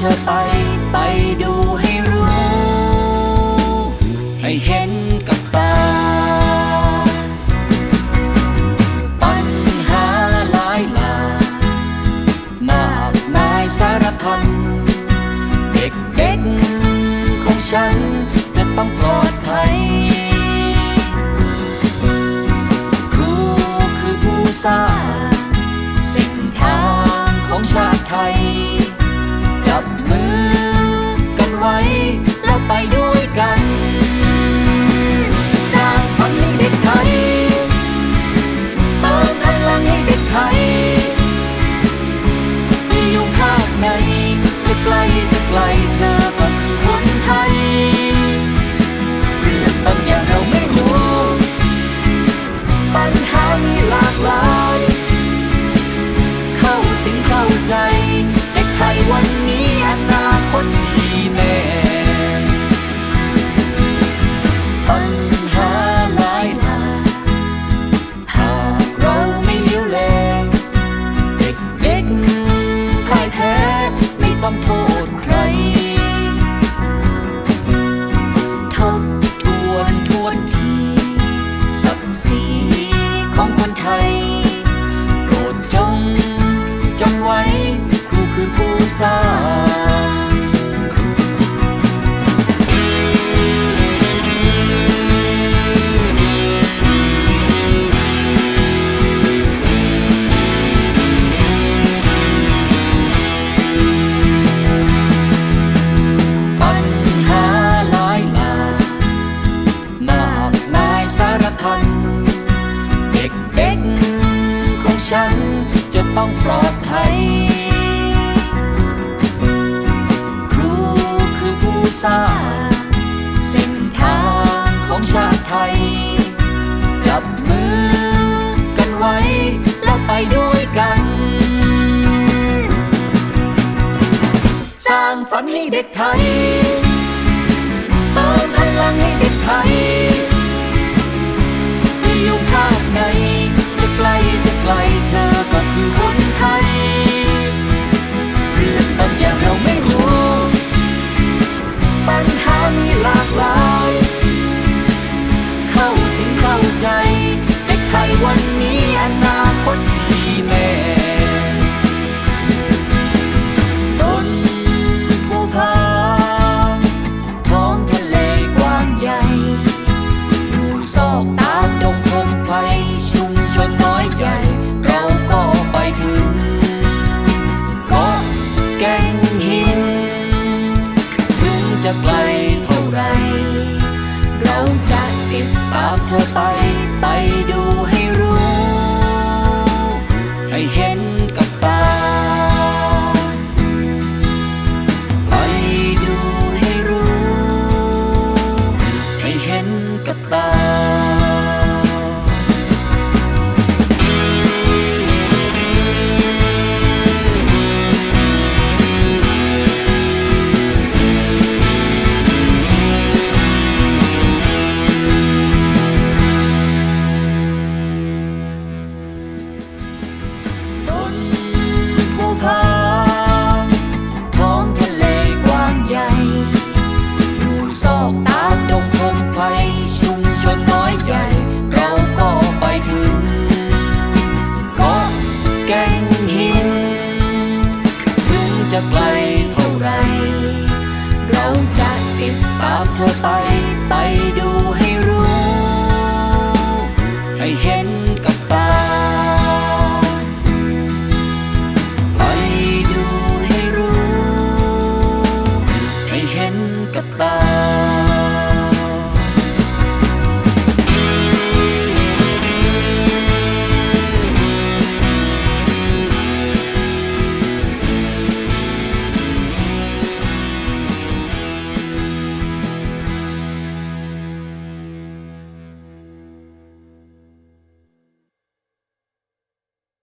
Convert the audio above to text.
เธอไป นายสารพัน เด็กเด็กของฉันจะต้องปลอดภัย ครูคือผู้สร้างเส้นทางของชาติไทย จับมือกันไว้แล้วไปด้วยกัน สร้างฝันให้เด็กไทยเติมพลังให้เด็กไทย ให้เห็นกับ นน้อยใหญ่ เราก็ไปถึงกาแก่งหิน ถึงจะไกลเท่าไร เราจะติดตามเธอไปไปดู